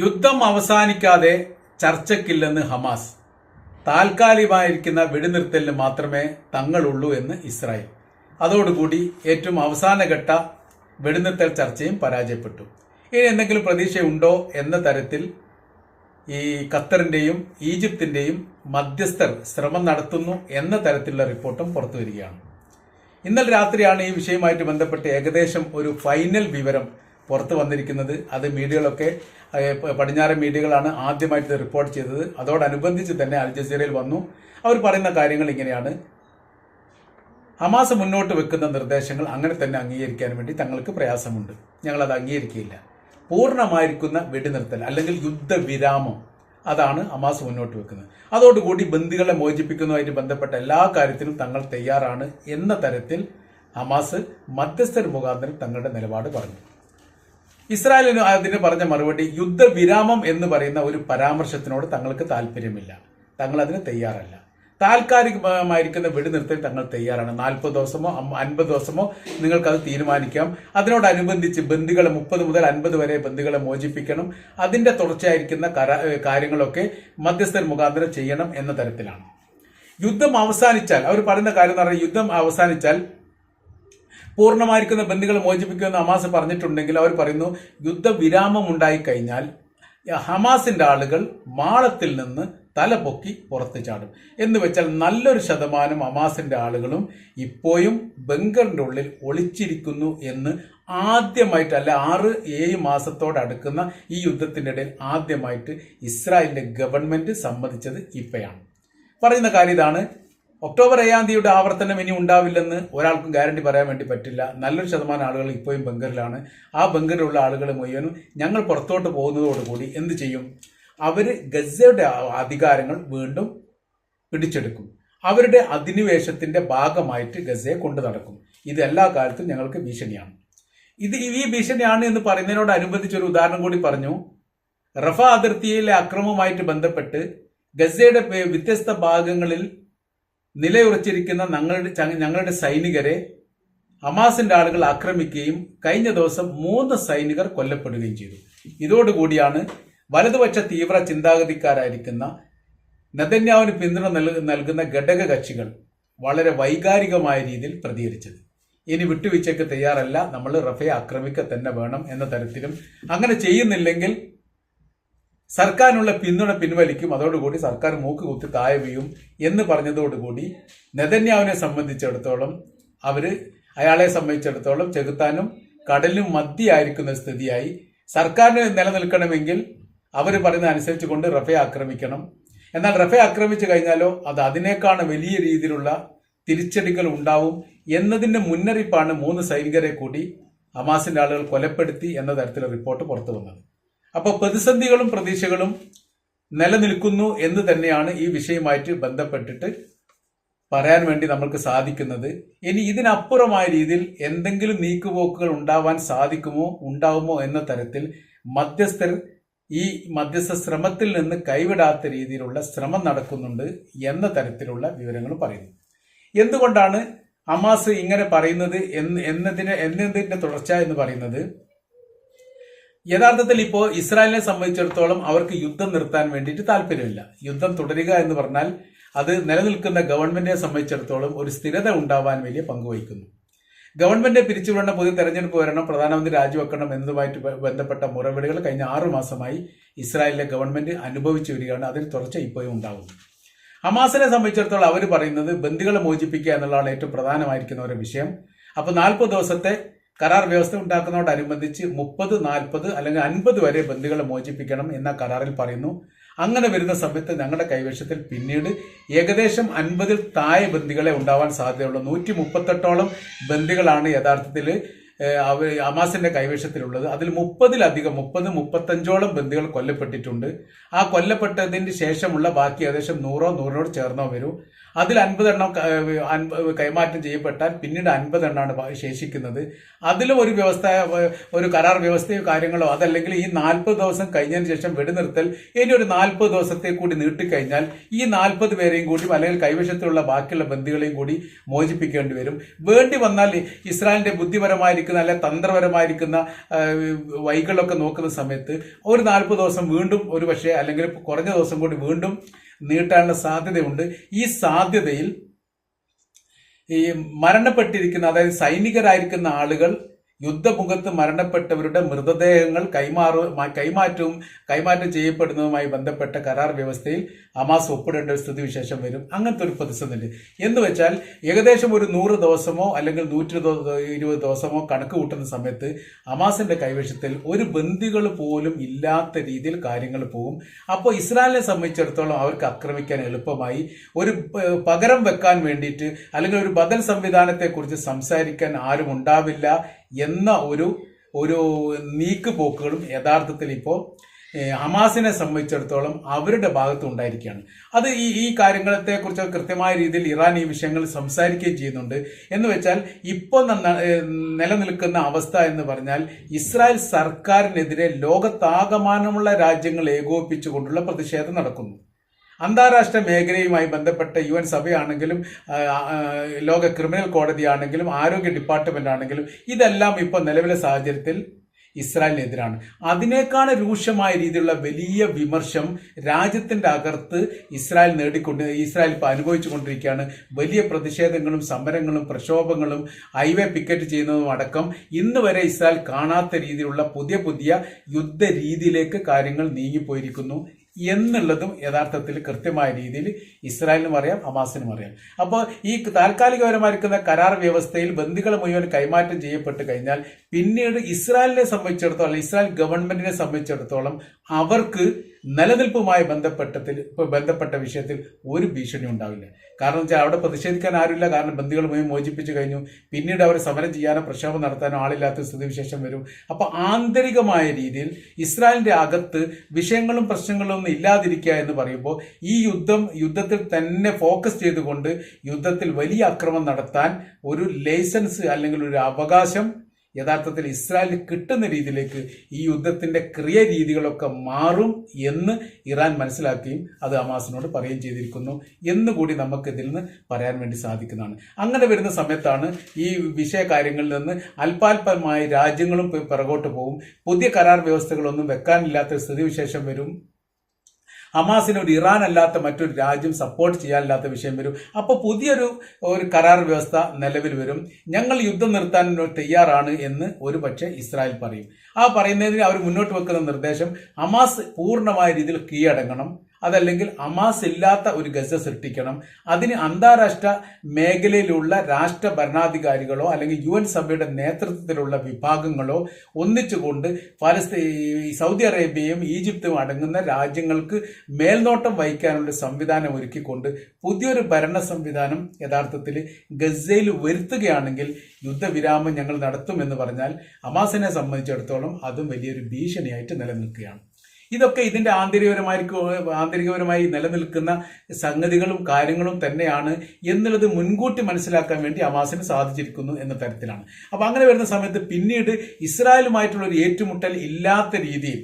യുദ്ധം അവസാനിക്കാതെ ചർച്ചയ്ക്കില്ലെന്ന് ഹമാസ്. താൽക്കാലികമായിരിക്കുന്ന വെടിനിർത്തലിന് മാത്രമേ തങ്ങളുള്ളൂ എന്ന് ഇസ്രായേൽ. അതോടുകൂടി ഏറ്റവും അവസാനഘട്ട വെടിനിർത്തൽ ചർച്ചയും പരാജയപ്പെട്ടു. ഇനി എന്തെങ്കിലും പ്രതീക്ഷയുണ്ടോ എന്ന തരത്തിൽ ഈ ഖത്തറിന്റെയും ഈജിപ്തിന്റെയും മധ്യസ്ഥർ ശ്രമം നടത്തുന്നു എന്ന തരത്തിലുള്ള റിപ്പോർട്ടും പുറത്തു വരികയാണ് ഇന്നലെ രാത്രിയാണ് ഈ വിഷയവുമായിട്ട് ബന്ധപ്പെട്ട് ഏകദേശം ഒരു ഫൈനൽ വിവരം പുറത്തു വന്നിരിക്കുന്നത്. അത് മീഡിയകളൊക്കെ പടിഞ്ഞാറൻ മീഡിയകളാണ് ആദ്യമായിട്ട് റിപ്പോർട്ട് ചെയ്തത്. അതോടനുബന്ധിച്ച് തന്നെ അൽ ജസീറയിൽ വന്നു. അവർ പറയുന്ന കാര്യങ്ങൾ ഇങ്ങനെയാണ്. ഹമാസ് മുന്നോട്ട് വെക്കുന്ന നിർദ്ദേശങ്ങൾ അങ്ങനെ തന്നെ അംഗീകരിക്കാൻ വേണ്ടി തങ്ങൾക്ക് പ്രയാസമുണ്ട്. ഞങ്ങൾ അത് അംഗീകരിക്കില്ല പൂർണമായിരിക്കുന്ന വെടിനിർത്തൽ അല്ലെങ്കിൽ യുദ്ധവിരാമം അതാണ് ഹമാസ് മുന്നോട്ട് വെക്കുന്നത്. അതോടുകൂടി ബന്ദികളെ മോചിപ്പിക്കുന്നതുമായിട്ട് ബന്ധപ്പെട്ട എല്ലാ കാര്യത്തിനും തങ്ങൾ തയ്യാറാണ് എന്ന തരത്തിൽ ഹമാസ് മധ്യസ്ഥർ മുഖാന്തരം തങ്ങളുടെ നിലപാട് പറഞ്ഞു. ഇസ്രായേലിന് അതിന് പറഞ്ഞ മറുപടി യുദ്ധവിരാമം എന്ന് പറയുന്ന ഒരു പരാമർശത്തിനോട് തങ്ങൾക്ക് താല്പര്യമില്ല. തങ്ങൾ അതിന് തയ്യാറല്ല. താൽക്കാലികമായിരിക്കുന്ന വെടിനിർത്തൽ തങ്ങൾ തയ്യാറാണ്. നാൽപ്പത് ദിവസമോ അൻപത് ദിവസമോ നിങ്ങൾക്കത് തീരുമാനിക്കാം. അതിനോടനുബന്ധിച്ച് ബന്ദികളെ മുപ്പത് മുതൽ അൻപത് വരെ ബന്ദികളെ മോചിപ്പിക്കണം. അതിന്റെ തുടർച്ചയായിരിക്കുന്ന കാര്യങ്ങളൊക്കെ മധ്യസ്ഥർ മുഖാന്തരം ചെയ്യണം എന്ന തരത്തിലാണ്. യുദ്ധം അവസാനിച്ചാൽ അവർ പറയുന്ന കാര്യം എന്ന് പറഞ്ഞാൽ യുദ്ധം അവസാനിച്ചാൽ പൂർണമായിരിക്കുന്ന ബന്ദികളെ മോചിപ്പിക്കുമെന്ന് ഹമാസ് പറഞ്ഞിട്ടുണ്ടെങ്കിൽ അവർ പറയുന്നു യുദ്ധവിരാമം ഉണ്ടായിക്കഴിഞ്ഞാൽ ഹമാസിന്റെ ആളുകൾ മാളത്തിൽ നിന്ന് തല പൊക്കി പുറത്ത് ചാടും. എന്ന് വെച്ചാൽ നല്ലൊരു ശതമാനം ഹമാസിന്റെ ആളുകളും ഇപ്പോഴും ബംഗറിന്റെ ഉള്ളിൽ ഒളിച്ചിരിക്കുന്നു എന്ന് ആദ്യമായിട്ട് അല്ല ആറ് ഏഴ് മാസത്തോടടുക്കുന്ന ഈ യുദ്ധത്തിന്റെ ഇടയിൽ ആദ്യമായിട്ട് ഇസ്രായേലിന്റെ ഗവൺമെന്റ് സമ്മതിച്ചത് ഇപ്പോഴാണ് പറയുന്ന കാര്യം ഇതാണ് ഒക്ടോബർ ഏഴാം തീയതിയുടെ ആവർത്തനം ഇനി ഉണ്ടാവില്ലെന്ന് ഒരാൾക്കും ഗ്യാരണ്ടി പറയാൻ വേണ്ടി പറ്റില്ല. നല്ലൊരു ശതമാനം ആളുകൾ ഇപ്പോഴും ബംഗറിലാണ്. ആ ബംഗറിലുള്ള ആളുകൾ മുഴുവനും ഞങ്ങൾ പുറത്തോട്ട് പോകുന്നതോടുകൂടി എന്ത് ചെയ്യും? അവർ ഗസയുടെ അധികാരങ്ങൾ വീണ്ടും പിടിച്ചെടുക്കും. അവരുടെ അധിനിവേശത്തിന്റെ ഭാഗമായിട്ട് ഗസയെ കൊണ്ടു നടക്കും. ഇത് എല്ലാ കാലത്തും ഞങ്ങൾക്ക് ഭീഷണിയാണ്. ഇത് ഈ ഭീഷണിയാണ് എന്ന് പറയുന്നതിനോടനുബന്ധിച്ച് ഉദാഹരണം കൂടി പറഞ്ഞു. റഫ അതിർത്തിയിലെ അക്രമവുമായിട്ട് ബന്ധപ്പെട്ട് ഗസയുടെ വ്യത്യസ്ത ഭാഗങ്ങളിൽ നിലയുറച്ചിരിക്കുന്ന ഞങ്ങളുടെ ഞങ്ങളുടെ സൈനികരെ ഹമാസിന്റെ ആളുകൾ ആക്രമിക്കുകയും കഴിഞ്ഞ ദിവസം മൂന്ന് സൈനികർ കൊല്ലപ്പെടുകയും ചെയ്തു. ഇതോടുകൂടിയാണ് വലതുപക്ഷ തീവ്ര ചിന്താഗതിക്കാരായിരിക്കുന്ന നെതന്യാവിന് പിന്തുണ നൽകുന്ന ഘടക കക്ഷികൾ വളരെ വൈകാരികമായ രീതിയിൽ പ്രതികരിച്ചത്. ഇനി വിട്ടുവീഴ്ചയ്ക്ക് തയ്യാറല്ല. നമ്മൾ റഫയെ ആക്രമിക്കുക തന്നെ വേണം എന്ന തരത്തിലും അങ്ങനെ ചെയ്യുന്നില്ലെങ്കിൽ സർക്കാരിനുള്ള പിന്തുണ പിൻവലിക്കും അതോടുകൂടി സർക്കാർ മൂക്ക് കുത്തി താഴെ വീഴും എന്ന് പറഞ്ഞതോടുകൂടി നെതന്യാവിനെ സംബന്ധിച്ചിടത്തോളം അവർ അയാളെ സംബന്ധിച്ചിടത്തോളം ചെകുത്താനും കടലിനും മധ്യയായിരിക്കുന്ന സ്ഥിതിയായി. സർക്കാരിന് നിലനിൽക്കണമെങ്കിൽ അവർ പറയുന്ന അനുസരിച്ച് കൊണ്ട് റഫെ ആക്രമിക്കണം. എന്നാൽ റഫെ ആക്രമിച്ചു കഴിഞ്ഞാലോ അത് അതിനേക്കാണ് വലിയ രീതിയിലുള്ള തിരിച്ചടികൾ ഉണ്ടാവും എന്നതിന്റെ മുന്നറിയിപ്പാണ് മൂന്ന് സൈനികരെ കൂടി ഹമാസിന്റെ ആളുകൾ കൊലപ്പെടുത്തി എന്ന തരത്തിലുള്ള റിപ്പോർട്ട് പുറത്തു വന്നത് അപ്പോൾ പ്രതിസന്ധികളും പ്രതീക്ഷകളും നിലനിൽക്കുന്നു എന്ന് തന്നെയാണ് ഈ വിഷയമായിട്ട് ബന്ധപ്പെട്ടിട്ട് പറയാൻ വേണ്ടി നമ്മൾക്ക് സാധിക്കുന്നത്. ഇനി ഇതിനപ്പുറമായ രീതിയിൽ എന്തെങ്കിലും നീക്കുപോക്കുകൾ ഉണ്ടാവാൻ സാധിക്കുമോ ഉണ്ടാവുമോ എന്ന തരത്തിൽ മധ്യസ്ഥർ ഈ മധ്യസ്ഥ ശ്രമത്തിൽ നിന്ന് കൈവിടാത്ത രീതിയിലുള്ള ശ്രമം നടക്കുന്നുണ്ട് എന്ന തരത്തിലുള്ള വിവരങ്ങൾ പറയുന്നു. എന്തുകൊണ്ടാണ് അമാസ് ഇങ്ങനെ പറയുന്നത് എന്ന് എന്നതിന് എന്നതിന്റെ തുടർച്ച എന്ന് പറയുന്നത്? യഥാർത്ഥത്തിൽ ഇപ്പോൾ ഇസ്രായേലിനെ സംബന്ധിച്ചിടത്തോളം അവർക്ക് യുദ്ധം നിർത്താൻ വേണ്ടിയിട്ട് താല്പര്യമില്ല. യുദ്ധം തുടരുക എന്ന് പറഞ്ഞാൽ അത് നിലനിൽക്കുന്ന ഗവൺമെന്റിനെ സംബന്ധിച്ചിടത്തോളം ഒരു സ്ഥിരത ഉണ്ടാവാൻ വലിയ പങ്കുവഹിക്കുന്നു ഗവൺമെന്റിനെ പിരിച്ചുവിടേണ്ട പുതിയ തെരഞ്ഞെടുപ്പ് വരണം പ്രധാനമന്ത്രി രാജിവെക്കണം എന്നതുമായിട്ട് ബന്ധപ്പെട്ട മുറവിളികൾ കഴിഞ്ഞ ആറു മാസമായി ഇസ്രായേലിലെ ഗവൺമെന്റ് അനുഭവിച്ചു വരികയാണ്. അതിൽ തുടർച്ച ഇപ്പോഴും ഉണ്ടാകുന്നു. ഹമാസിനെ സംബന്ധിച്ചിടത്തോളം അവർ പറയുന്നത് ബന്ദികളെ മോചിപ്പിക്കുക എന്നുള്ളതാണ് ഏറ്റവും പ്രധാനമായിരിക്കുന്ന ഒരു വിഷയം. അപ്പോൾ നാൽപ്പത് ദിവസത്തെ കരാർ വ്യവസ്ഥ ഉണ്ടാക്കുന്നതോടനുബന്ധിച്ച് മുപ്പത് നാൽപ്പത് അല്ലെങ്കിൽ അൻപത് വരെ ബന്ധുക്കളെ മോചിപ്പിക്കണം എന്ന കരാറിൽ പറയുന്നു. അങ്ങനെ വരുന്ന സമയത്ത് ഞങ്ങളുടെ കൈവശത്തിൽ പിന്നീട് ഏകദേശം അൻപതിൽ താഴെ ബന്ദികളെ ഉണ്ടാവാൻ സാധ്യതയുള്ളൂ. നൂറ്റി മുപ്പത്തെട്ടോളം ബന്ദികളാണ് യഥാർത്ഥത്തിൽ അവർ അമാസിന്റെ കൈവശത്തിലുള്ളത്. അതിൽ മുപ്പതിലധികം മുപ്പത് മുപ്പത്തഞ്ചോളം ബന്ദികൾ കൊല്ലപ്പെട്ടിട്ടുണ്ട്. ആ കൊല്ലപ്പെട്ടതിന് ശേഷമുള്ള ബാക്കി ഏകദേശം നൂറോ നൂറിനോട് ചേർന്നോ വരും. അതിൽ അൻപതെണ്ണം കൈമാറ്റം ചെയ്യപ്പെട്ടാൽ പിന്നീട് അൻപതെണ്ണമാണ് ശേഷിക്കുന്നത്. അതിലും ഒരു വ്യവസ്ഥ ഒരു കരാർ വ്യവസ്ഥയോ കാര്യങ്ങളോ അതല്ലെങ്കിൽ ഈ നാൽപ്പത് ദിവസം കഴിഞ്ഞതിന് ശേഷം വെടിനിർത്തൽ ഇനി ഒരു നാൽപ്പത് ദിവസത്തെ കൂടി നീട്ടിക്കഴിഞ്ഞാൽ ഈ നാൽപ്പത് പേരെയും കൂടി അല്ലെങ്കിൽ കൈവശത്തിലുള്ള ബാക്കിയുള്ള ബന്ദികളെയും കൂടി മോചിപ്പിക്കേണ്ടി വരും. വേണ്ടി വന്നാൽ ഇസ്രായേലിന്റെ ബുദ്ധിപരമായിരിക്കുന്ന തന്ത്രപരമായിരിക്കുന്ന അല്ലെ തന്ത്രപരമായിരിക്കുന്ന വൈകളൊക്കെ നോക്കുന്ന സമയത്ത് ഒരു നാൽപ്പത് ദിവസം വീണ്ടും ഒരു പക്ഷേ അല്ലെങ്കിൽ കുറഞ്ഞ ദിവസം കൂടി വീണ്ടും നീട്ടാനുള്ള സാധ്യതയുണ്ട്. ഈ സാധ്യതയിൽ ഈ മരണപ്പെട്ടിരിക്കുന്ന അതായത് സൈനികരായിരിക്കുന്ന ആളുകൾ യുദ്ധമുഖത്ത് മരണപ്പെട്ടവരുടെ മൃതദേഹങ്ങൾ കൈമാറു കൈമാറ്റവും കൈമാറ്റം ചെയ്യപ്പെടുന്നതുമായി ബന്ധപ്പെട്ട കരാർ വ്യവസ്ഥയിൽ ഹമാസ് ഒപ്പിടേണ്ട ഒരു സ്ഥിതിവിശേഷം വരും. അങ്ങനത്തെ ഒരു പ്രതിസന്ധിയുണ്ട്. എന്ന് വെച്ചാൽ ഏകദേശം ഒരു നൂറ് ദിവസമോ അല്ലെങ്കിൽ നൂറ്റി ഇരുപത് ദിവസമോ കണക്ക് കൂട്ടുന്ന സമയത്ത് ഹമാസിന്റെ കൈവശത്തിൽ ഒരു ബന്ദികൾ പോലും ഇല്ലാത്ത രീതിയിൽ കാര്യങ്ങൾ പോകും. അപ്പോൾ ഇസ്രായേലിനെ സംബന്ധിച്ചിടത്തോളം അവർക്ക് ആക്രമിക്കാൻ എളുപ്പമായി ഒരു പകരം വെക്കാൻ വേണ്ടിയിട്ട് അല്ലെങ്കിൽ ഒരു ബദൽ സംവിധാനത്തെക്കുറിച്ച് സംസാരിക്കാൻ ആരും ഉണ്ടാവില്ല. എന്ന ഒരു ഒരു നീക്കുപോക്കുകളും യഥാർത്ഥത്തിൽ ഇപ്പോൾ ഹമാസിനെ സംബന്ധിച്ചിടത്തോളം അവരുടെ ഭാഗത്ത് ഉണ്ടായിരിക്കുകയാണ്. അത് ഈ ഈ കാര്യങ്ങളെക്കുറിച്ച് കൃത്യമായ രീതിയിൽ ഇറാൻ ഈ വിഷയങ്ങൾ സംസാരിക്കുകയും ചെയ്യുന്നുണ്ട്. എന്ന് വെച്ചാൽ ഇപ്പോൾ നിലനിൽക്കുന്ന അവസ്ഥ എന്ന് പറഞ്ഞാൽ ഇസ്രായേൽ സർക്കാരിനെതിരെ ലോകത്താകമാനമുള്ള രാജ്യങ്ങൾ ഏകോപിപ്പിച്ചുകൊണ്ടുള്ള പ്രതിഷേധം നടക്കുന്നു. അന്താരാഷ്ട്ര മേഖലയുമായി ബന്ധപ്പെട്ട യു എൻ സഭയാണെങ്കിലും ലോക ക്രിമിനൽ കോടതിയാണെങ്കിലും ആരോഗ്യ ഡിപ്പാർട്ട്മെന്റ് ആണെങ്കിലും ഇതെല്ലാം ഇപ്പോൾ നിലവിലെ സാഹചര്യത്തിൽ ഇസ്രായേലിനെതിരാണ്. അതിനേക്കാൾ രൂക്ഷമായ രീതിയിലുള്ള വലിയ വിമർശം രാജ്യത്തിന്റെ അകത്ത് ഇസ്രായേൽ നേടിക്കൊണ്ട് ഇസ്രായേൽ ഇപ്പോൾ അനുഭവിച്ചു കൊണ്ടിരിക്കുകയാണ് വലിയ പ്രതിഷേധങ്ങളും സമരങ്ങളും പ്രക്ഷോഭങ്ങളും ഹൈവേ പിക്കറ്റ് ചെയ്യുന്നതും അടക്കം ഇന്ന് വരെ ഇസ്രായേൽ കാണാത്ത രീതിയിലുള്ള പുതിയ പുതിയ യുദ്ധ രീതിയിലേക്ക് കാര്യങ്ങൾ നീങ്ങിപ്പോയിരിക്കുന്നു. എന്നുള്ളതും യഥാർത്ഥത്തിൽ കൃത്യമായ രീതിയിൽ ഇസ്രായേലിനും അറിയാം ഹമാസിനും അറിയാം. അപ്പോൾ ഈ താൽക്കാലികപരമായിരിക്കുന്ന കരാർ വ്യവസ്ഥയിൽ ബന്ധുക്കളെ മുഴുവൻ കൈമാറ്റം ചെയ്യപ്പെട്ട് കഴിഞ്ഞാൽ പിന്നീട് ഇസ്രായേലിനെ സംബന്ധിച്ചിടത്തോളം ഇസ്രായേൽ ഗവൺമെന്റിനെ സംബന്ധിച്ചിടത്തോളം അവർക്ക് നിലനിൽപ്പുമായി ബന്ധപ്പെട്ടതിൽ ബന്ധപ്പെട്ട വിഷയത്തിൽ ഒരു ഭീഷണി ഉണ്ടാവില്ല. കാരണം വെച്ചാൽ അവിടെ പ്രതിഷേധിക്കാൻ ആരുമില്ല. കാരണം ബന്ധുക്കൾ മുഴുവൻ മോചിപ്പിച്ചു കഴിഞ്ഞു. പിന്നീട് അവർ സമരം ചെയ്യാനോ പ്രക്ഷോഭം നടത്താനോ ആളില്ലാത്ത സ്ഥിതിവിശേഷം വരും. അപ്പോൾ ആന്തരികമായ രീതിയിൽ ഇസ്രായേലിന്റെ അകത്ത് വിഷയങ്ങളും പ്രശ്നങ്ങളും ഒന്നും ഇല്ലാതിരിക്കുക എന്ന് പറയുമ്പോൾ ഈ യുദ്ധം യുദ്ധത്തിൽ തന്നെ ഫോക്കസ് ചെയ്തുകൊണ്ട് യുദ്ധത്തിൽ വലിയ അക്രമം നടത്താൻ ഒരു ലൈസൻസ് അല്ലെങ്കിൽ ഒരു അവകാശം യഥാർത്ഥത്തിൽ ഇസ്രായേലിന് കിട്ടുന്ന രീതിയിലേക്ക് ഈ യുദ്ധത്തിന്റെ ക്രിയ രീതികളൊക്കെ മാറും എന്ന് ഇറാൻ മനസ്സിലാക്കുകയും അത് അമാസിനോട് പറയുകയും ചെയ്തിരിക്കുന്നു എന്നുകൂടി നമുക്ക് ഇതിൽ നിന്ന് പറയാൻ വേണ്ടി സാധിക്കുന്നതാണ്. അങ്ങനെ വരുന്ന സമയത്താണ് ഈ വിഷയ കാര്യങ്ങളിൽ നിന്ന് അല്പാൽപമായി രാജ്യങ്ങളും പിറകോട്ട് പോകും. പുതിയ കരാർ വ്യവസ്ഥകളൊന്നും വെക്കാനില്ലാത്ത സ്ഥിതിവിശേഷം വരും. ഹമാസിന് ഒരു ഇറാൻ അല്ലാത്ത മറ്റൊരു രാജ്യം സപ്പോർട്ട് ചെയ്യാനില്ലാത്ത വിഷയം വരും. അപ്പോൾ പുതിയൊരു ഒരു കരാർ വ്യവസ്ഥ നിലവിൽ വരും. ഞങ്ങൾ യുദ്ധം നിർത്താൻ തയ്യാറാണ് എന്ന് ഒരു പക്ഷേ ഇസ്രായേൽ പറയും. ആ പറയുന്നതിന് അവർ മുന്നോട്ട് വെക്കുന്ന നിർദ്ദേശം ഹമാസ് പൂർണമായ രീതിയിൽ കീഴടങ്ങണം. അതല്ലെങ്കിൽ അമാസ് ഇല്ലാത്ത ഒരു ഗസ സൃഷ്ടിക്കണം. അതിന് അന്താരാഷ്ട്ര മേഖലയിലുള്ള രാഷ്ട്ര ഭരണാധികാരികളോ അല്ലെങ്കിൽ യു എൻ സഭയുടെ നേതൃത്വത്തിലുള്ള വിഭാഗങ്ങളോ ഒന്നിച്ചുകൊണ്ട് ഫലസ്തീ സൗദി അറേബ്യയും ഈജിപ്തും അടങ്ങുന്ന രാജ്യങ്ങൾക്ക് മേൽനോട്ടം വഹിക്കാനുള്ള സംവിധാനം ഒരുക്കിക്കൊണ്ട് പുതിയൊരു ഭരണ സംവിധാനം യഥാർത്ഥത്തിൽ ഗസയിൽ വരുത്തുകയാണെങ്കിൽ യുദ്ധവിരാമം ഞങ്ങൾ നടത്തുമെന്ന് പറഞ്ഞാൽ അമാസിനെ സംബന്ധിച്ചിടത്തോളം അതും വലിയൊരു ഭീഷണിയായിട്ട് നിലനിൽക്കുകയാണ്. ഇതൊക്കെ ഇതിന്റെ ആന്തരികപരമായിരിക്കും ആന്തരികപരമായി നിലനിൽക്കുന്ന സംഗതികളും കാര്യങ്ങളും തന്നെയാണ് എന്നുള്ളത് മുൻകൂട്ടി മനസ്സിലാക്കാൻ വേണ്ടി അവാസിന് സാധിച്ചിരിക്കുന്നു എന്ന തരത്തിലാണ്. അപ്പോൾ അങ്ങനെ വരുന്ന സമയത്ത് പിന്നീട് ഇസ്രായേലുമായിട്ടുള്ള ഒരു ഏറ്റുമുട്ടൽ ഇല്ലാത്ത രീതിയിൽ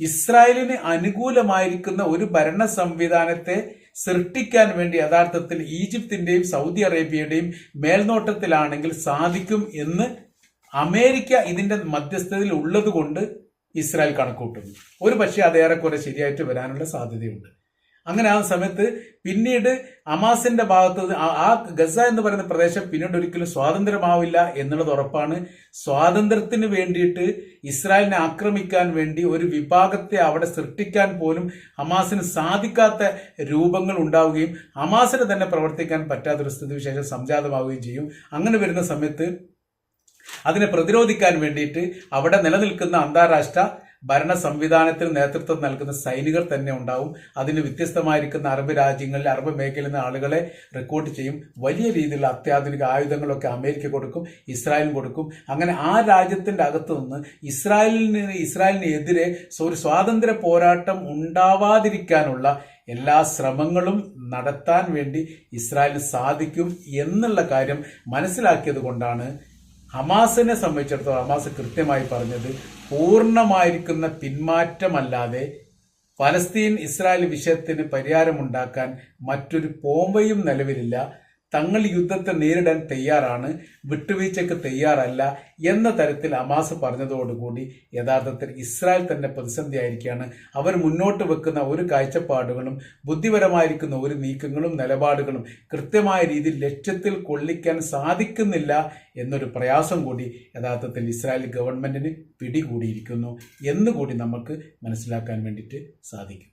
ഇസ്രായേലിന് അനുകൂലമായിരിക്കുന്ന ഒരു ഭരണ സംവിധാനത്തെ സൃഷ്ടിക്കാൻ വേണ്ടി യഥാർത്ഥത്തിൽ ഈജിപ്തിന്റെയും സൗദി അറേബ്യയുടെയും മേൽനോട്ടത്തിലാണെങ്കിൽ സാധിക്കും എന്ന് അമേരിക്ക ഇതിന്റെ മധ്യസ്ഥതയിൽ ഉള്ളതുകൊണ്ട് ഇസ്രായേൽ കണക്കൂട്ടുന്നു. ഒരു പക്ഷേ അത് ഏറെക്കുറെ ശരിയായിട്ട് വരാനുള്ള സാധ്യതയുണ്ട്. അങ്ങനെ ആ സമയത്ത് പിന്നീട് അമാസിന്റെ ഭാഗത്ത് ആ- ഗസ എന്ന് പറയുന്ന പ്രദേശം പിന്നീട് ഒരിക്കലും സ്വാതന്ത്ര്യമാവില്ല എന്നുള്ളത് ഉറപ്പാണ്. സ്വാതന്ത്ര്യത്തിന് വേണ്ടിയിട്ട് ഇസ്രായേലിനെ ആക്രമിക്കാൻ വേണ്ടി ഒരു വിഭാഗത്തെ അവിടെ സൃഷ്ടിക്കാൻ പോലും ഹമാസിന് സാധിക്കാത്ത രൂപങ്ങൾ ഉണ്ടാവുകയും ഹമാസിന് തന്നെ പ്രവർത്തിക്കാൻ പറ്റാത്തൊരു സ്ഥിതിവിശേഷം സംജാതമാവുകയും ചെയ്യും. അങ്ങനെ വരുന്ന സമയത്ത് അതിനെ പ്രതിരോധിക്കാൻ വേണ്ടിയിട്ട് അവിടെ നിലനിൽക്കുന്ന അന്താരാഷ്ട്ര ഭരണ സംവിധാനത്തിന് നേതൃത്വം നൽകുന്ന സൈനികർ തന്നെ ഉണ്ടാവും. അതിന് വ്യത്യസ്തമായിരിക്കുന്ന അറബ് രാജ്യങ്ങളിൽ അറബ് മേഖലയിൽ നിന്ന് ആളുകളെ റിക്രൂട്ട് ചെയ്യും. വലിയ രീതിയിലുള്ള അത്യാധുനിക ആയുധങ്ങളൊക്കെ അമേരിക്ക കൊടുക്കും ഇസ്രായേലും കൊടുക്കും. അങ്ങനെ ആ രാജ്യത്തിന്റെ അകത്തു നിന്ന് ഇസ്രായേലിന് ഇസ്രായേലിനെതിരെ ഒരു സ്വാതന്ത്ര്യ പോരാട്ടം ഉണ്ടാവാതിരിക്കാനുള്ള എല്ലാ ശ്രമങ്ങളും നടത്താൻ വേണ്ടി ഇസ്രായേലിന് സാധിക്കും എന്നുള്ള കാര്യം മനസ്സിലാക്കിയത് കൊണ്ടാണ് ഹമാസിനെ സംബന്ധിച്ചിടത്തോളം ഹമാസ് കൃത്യമായി പറഞ്ഞത് പൂർണമായിരിക്കുന്ന പിന്മാറ്റമല്ലാതെ പലസ്തീൻ ഇസ്രായേൽ വിഷയത്തിന് പരിഹാരമുണ്ടാക്കാൻ മറ്റൊരു പോംവയും നിലവിലില്ല. തങ്ങൾ യുദ്ധത്തെ നേരിടാൻ തയ്യാറാണ് വിട്ടുവീഴ്ചയ്ക്ക് തയ്യാറല്ല എന്ന തരത്തിൽ അമാസ് പറഞ്ഞതോടുകൂടി യഥാർത്ഥത്തിൽ ഇസ്രായേൽ തന്നെ പ്രതിസന്ധി പ്രതിസന്ധിയായിരിക്കുകയാണ്. അവർ മുന്നോട്ട് വെക്കുന്ന ഒരു കാഴ്ചപ്പാടുകളും ബുദ്ധിപരമായിരിക്കുന്ന ഒരു നീക്കങ്ങളും നിലപാടുകളും കൃത്യമായ രീതിയിൽ ലക്ഷ്യത്തിൽ കൊള്ളിക്കാൻ സാധിക്കുന്നില്ല എന്നൊരു പ്രയാസം കൂടി യഥാർത്ഥത്തിൽ ഇസ്രായേൽ ഗവൺമെന്റിന് പിടികൂടിയിരിക്കുന്നു എന്നുകൂടി നമുക്ക് മനസ്സിലാക്കാൻ വേണ്ടിയിട്ട് സാധിക്കും.